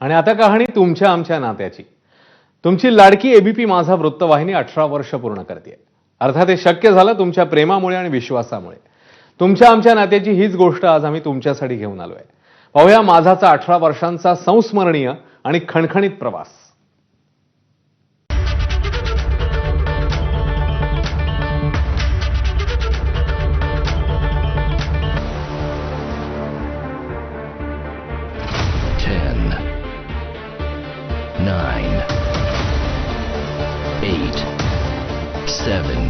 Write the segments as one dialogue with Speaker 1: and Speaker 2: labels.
Speaker 1: आणि आता कहाणी तुमच्या आमच्या नात्याची. तुमची लाडकी एबीपी माझा वृत्तवाहिनी अठरा वर्ष पूर्ण करते अर्थात हे शक्य झालं तुमच्या प्रेमामुळे आणि विश्वासामुळे. तुमच्या आमच्या नात्याची हीच गोष्ट आज आम्ही तुमच्यासाठी घेऊन आलोय. पाहूया माझाचा अठरा वर्षांचा संस्मरणीय आणि खणखणीत प्रवास.
Speaker 2: Nine, eight, seven,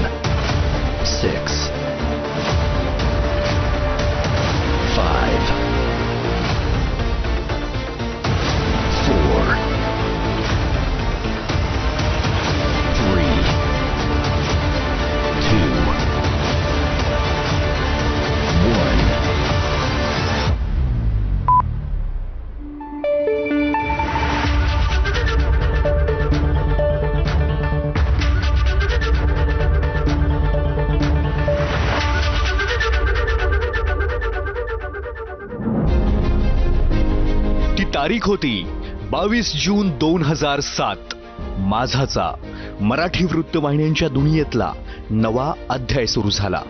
Speaker 2: six, तारीख होती बावीस जून दोन हजार सात. माझाचा मराठी वृत्तवाहिन्यांच्या दुनियेतला नवा अध्याय सुरू झाला.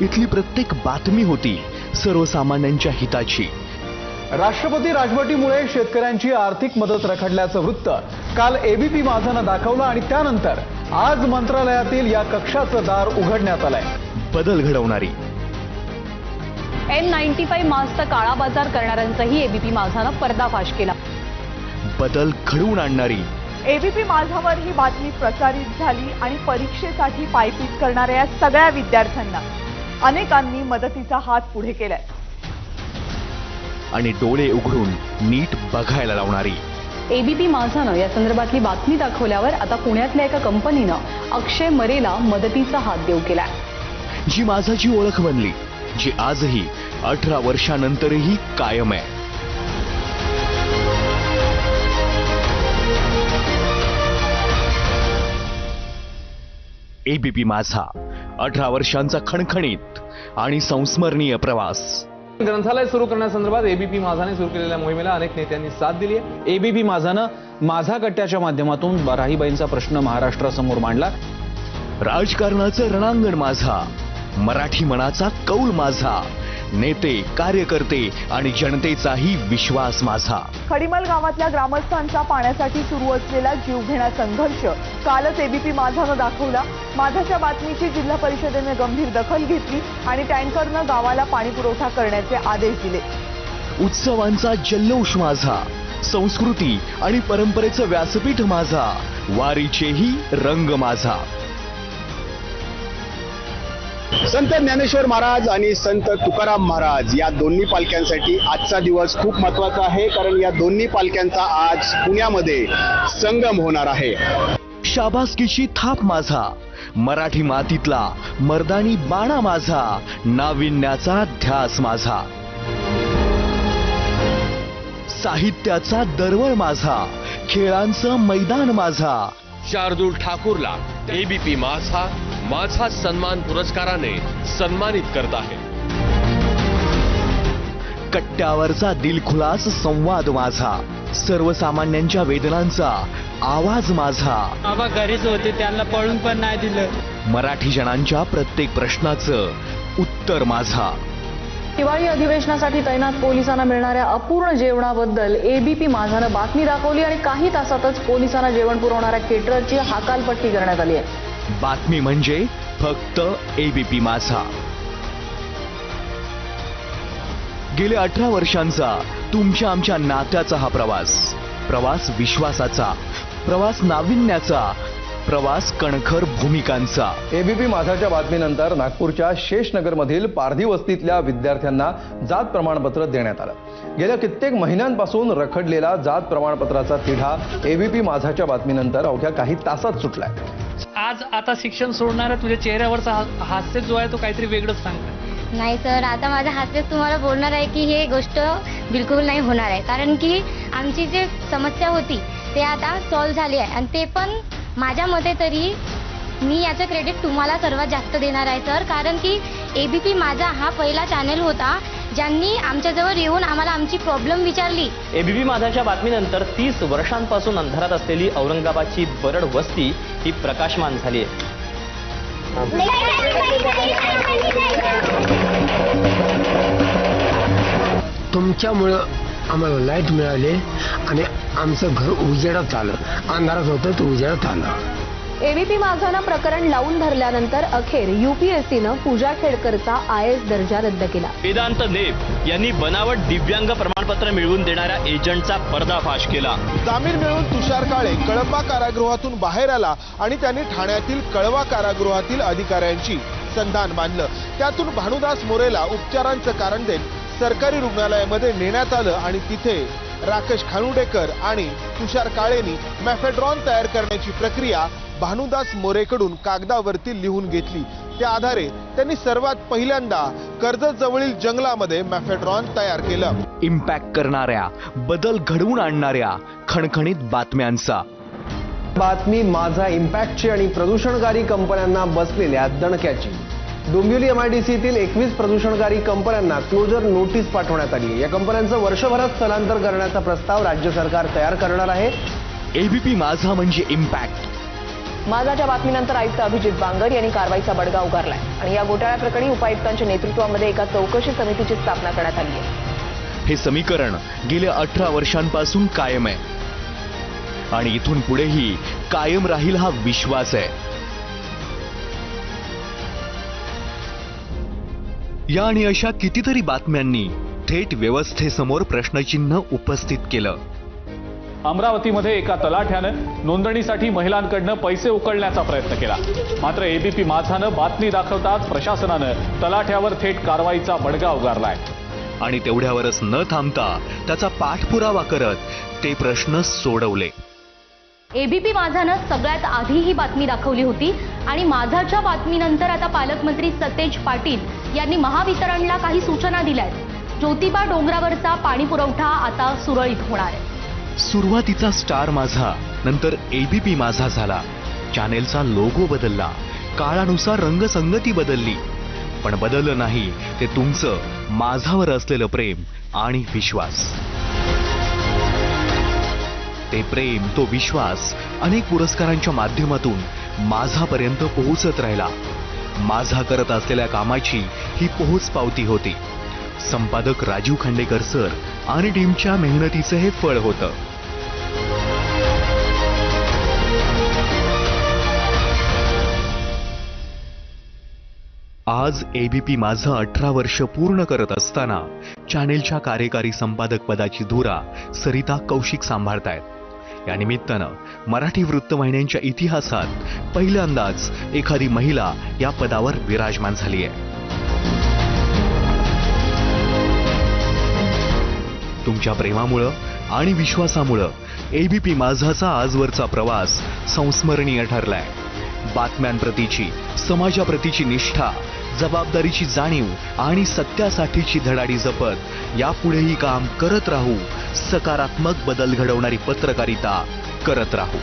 Speaker 2: इथली प्रत्येक बातमी होती सर्वसामान्यांच्या हिताची.
Speaker 3: राष्ट्रपती राजवटीमुळे शेतकऱ्यांची आर्थिक मदत रखडल्याचं वृत्त काल एबीपी माझानं दाखवलं आणि त्यानंतर आज मंत्रालयातील या कक्षाचं दार उघडण्यात आलंय.
Speaker 2: बदल घडवणारी.
Speaker 4: एन नाईन्टी फाईव्ह मास्कचा काळा बाजार करणाऱ्यांचाही एबीपी माझानं पर्दाफाश केला.
Speaker 2: बदल घडवून आणणारी.
Speaker 5: एबीपी माझावर ही बातमी प्रसारित झाली आणि परीक्षेसाठी पायपीट करणाऱ्या या सगळ्या विद्यार्थ्यांना अनेकांनी मदतीचा हात पुढे केलाय.
Speaker 2: आणि डोळे उघडून नीट बघायला लावणारी.
Speaker 4: एबीपी माझानं या संदर्भातली बातमी दाखवल्यावर आता पुण्यातल्या एका कंपनीनं अक्षय मरेला मदतीचा हात देऊ केलाय.
Speaker 2: जी माझाची ओळख बनली. जी आजही अठरा वर्षानंतरही कायम आहे. एबीपी माझा अठरा वर्षांचा खणखणीत आणि संस्मरणीय प्रवास.
Speaker 1: ग्रंथालय सुरू करण्यासंदर्भात एबीपी माझाने सुरू केलेल्या मोहिमेला अनेक नेत्यांनी साथ दिली आहे.
Speaker 6: एबीपी माझानं माझा कट्ट्याच्या माध्यमातून राहीबाईंचा प्रश्न महाराष्ट्रासमोर मांडला.
Speaker 2: राजकारणाचं रणांगण माझा मराठी मनाचा कौल माझा. नेते कार्यकर्ते आणि जनतेचाही विश्वास माझा.
Speaker 5: खडीमल गावातल्या ग्रामस्थांचा पाण्यासाठी सुरू असलेला जीवघेणा संघर्ष कालच एबीपी माझानं दाखवला. माझाच्या बातमीची जिल्हा परिषदेने गंभीर दखल घेतली आणि टँकरनं गावाला पाणी पुरवठा करण्याचे आदेश दिले.
Speaker 2: उत्सवांचा जल्लोष माझा. संस्कृती आणि परंपरेचं व्यासपीठ माझा. वारीचेही रंग माझा.
Speaker 7: संत ज्ञानेश्वर महाराज आणि संत तुकाराम महाराज या दोन्ही पालख्यांसाठी आजचा दिवस खूप महत्त्वाचा आहे कारण या दोन्ही पालख्यांचा आज पुण्यामध्ये संगम होणार आहे.
Speaker 2: शाबासकीची थाप माझा मराठी मातीतला मर्दानी बाणा माझा नाविन्याचा ध्यास माझा. साहित्याचा दरवळ माझा खेळांचं मैदान माझा.
Speaker 8: शार्दूल ठाकूरला एबीपी माझा माझा सन्मान पुरस्काराने सन्मानित करत आहे.
Speaker 2: कट्ट्यावरचा दिलखुलास संवाद माझा. सर्वसामान्यांच्या वेदनांचा आवाज माझा.
Speaker 9: बाबा घरीच होते त्यांना पळून पण नाही दिलं.
Speaker 2: मराठी जणांच्या प्रत्येक प्रश्नाचं उत्तर माझा.
Speaker 4: हिवाळी अधिवेशनासाठी तैनात पोलिसांना मिळणाऱ्या अपूर्ण जेवणाबद्दल एबीपी माझानं बातमी दाखवली आणि काही तासातच पोलिसांना जेवण पुरवणाऱ्या केटरची हाकालपट्टी करण्यात आली आहे.
Speaker 2: बातमी म्हणजे फक्त एबीपी माझा. गेल्या अठरा वर्षांचा तुमच्या आमच्या नात्याचा हा प्रवास प्रवास विश्वासाचा प्रवास नाविन्याचा प्रवास कणखर भूमिकांचा.
Speaker 3: एबीपी माझाच्या बातमीनंतर नागपूरच्या शेषनगरमधील पारधी वस्तीतल्या विद्यार्थ्यांना जात प्रमाणपत्र देण्यात आलं. गेल्या कित्येक महिन्यांपासून रखडलेला जात प्रमाणपत्राचा तिढा एबीपी माझाच्या बातमीनंतर अवघ्या काही तासात सुटलाय.
Speaker 9: आज आता शिक्षण सोडणाऱ्या तुझ्या चेहऱ्यावरचा हा- हास्य जो आहे तो काहीतरी वेगळंच सांगतो
Speaker 10: नाही सर आता माझ्या हास्यच तुम्हाला बोलणार आहे की हे गोष्ट बिलकुल नाही होणार आहे. कारण की आमची जी समस्या होती ते आता सॉल्व्ह झाली आहे. आणि ते पण माझ्या मते तरी मी याचं क्रेडिट तुम्हाला सर्वात जास्त देणार आहे सर कारण की ए बी पी माझा हा पहिला चॅनल होता ज्यांनी आमच्याजवळ येऊन आम्हाला आमची प्रॉब्लेम विचारली.
Speaker 11: एबीपी माझाच्या बातमीनंतर तीस वर्षांपासून अंधारात असलेली औरंगाबादची बरड वस्ती ही प्रकाशमान झाली आहे.
Speaker 12: तुमच्यामुळं आम्हाला लाइट मिळाली आणि आमचं घर उजेडात आलं. अंधारात होतं तर उजेडात आलं.
Speaker 13: एबीपी माझानं प्रकरण लावून धरल्यानंतर अखेर युपीएससीनं पूजा खेडकरचा आय एस दर्जा रद्द केला.
Speaker 11: वेदांत देव यांनी बनावट दिव्यांग प्रमाणपत्र मिळवून देणाऱ्या एजंटचा पर्दाफाश केला.
Speaker 14: जामीन मिळवून तुषार काळे कळंबा कारागृहातून बाहेर आला आणि त्यांनी ठाण्यातील कळवा कारागृहातील अधिकाऱ्यांची संधान बांधलं त्यातून भानुदास मोरेला उपचारांचं कारण देत सरकारी रुग्णालयामध्ये नेण्यात आलं आणि तिथे राकेश खानुडेकर आणि तुषार काळेनी मॅफेड्रॉन तयार करण्याची प्रक्रिया भानुदास मोरेकडून कागदावरती लिहून घेतली. त्या आधारे त्यांनी सर्वात पहिल्यांदा कर्जत जवळील जंगलामध्ये मॅफेड्रॉन तयार केलं.
Speaker 2: इम्पॅक्ट करणाऱ्या बदल घडवून आणणाऱ्या खणखणीत बातम्यांचा.
Speaker 3: बातमी माझा इम्पॅक्टची आणि प्रदूषणकारी कंपन्यांना बसलेल्या दणक्याची. डोंबिवली एमआयडीसीतील एकवीस प्रदूषणकारी कंपन्यांना क्लोजर नोटीस पाठवण्यात आली आहे. या कंपन्यांचं वर्षभरात स्थलांतर करण्याचा प्रस्ताव राज्य सरकार तयार करणार आहे.
Speaker 2: एबीपी माझा म्हणजे इम्पॅक्ट
Speaker 5: माझाच्या बातमीनंतर आयुक्त अभिजित बांगर यांनी कारवाईचा बडगा उगारलाय आणि या घोटाळ्याप्रकरणी उपायुक्तांच्या नेतृत्वामध्ये एका चौकशी समितीची स्थापना करण्यात आली आहे.
Speaker 2: हे समीकरण गेल्या अठरा वर्षांपासून कायम आहे. आणि इथून पुढेही कायम राहील हा विश्वास आहे. या आणि अशा कितीतरी बातम्यांनी थेट व्यवस्थेसमोर प्रश्नचिन्ह उपस्थित केलं.
Speaker 6: अमरावतीमध्ये एका तलाठ्यानं नोंदणीसाठी महिलांकडनं पैसे उकळण्याचा प्रयत्न केला. मात्र एबीपी माझानं बातमी दाखवताच प्रशासनानं तलाठ्यावर थेट कारवाईचा बडगा उगारलाय.
Speaker 2: आणि तेवढ्यावरच न थांबता त्याचा पाठपुरावा करत ते प्रश्न सोडवले.
Speaker 13: एबीपी माझानं सगळ्यात आधी ही बातमी दाखवली होती आणि माझाच्या बातमीनंतर आता पालकमंत्री सतेज पाटील यांनी महावितरणला काही सूचना दिल्या आहेत ज्योतिबा डोंगरावरचा पाणी पुरवठा आता सुरळीत होणार आहे.
Speaker 2: सुरुवातीचा स्टार माझा नंतर एबीपी माझा झाला. चॅनेलचा लोगो बदलला. काळानुसार रंगसंगती बदलली. पण बदललं नाही ते तुमचं माझावर असलेलं प्रेम आणि विश्वास. ते प्रेम तो विश्वास अनेक पुरस्कारांच्या माध्यमातून माझापर्यंत पोहोचत राहिला. माझा करत असलेल्या कामाची ही पोहोच पावती होती. संपादक राजीव खांडेकर सर आणि टीमच्या मेहनतीचं हे फळ होतं. आज एबीपी माझं अठरा वर्ष पूर्ण करत असताना चॅनेलच्या कार्यकारी संपादक पदाची धुरा सरिता कौशिक सांभाळतायत. या निमित्तानं मराठी वृत्तवाहिन्यांच्या इतिहासात पहिल्यांदाच एखादी महिला या पदावर विराजमान झाली आहे तुमच्या प्रेमामुळं आणि विश्वासामुळं एबीपी माझाचा आजवरचा प्रवास संस्मरणीय ठरलाय. बातम्यांप्रतीची समाजाप्रतीची निष्ठा जबाबदारीची जाणीव आणि सत्यासाठीची धडाडी जपत यापुढेही काम करत राहू सकारात्मक बदल घडवणारी पत्रकारिता करत राहू.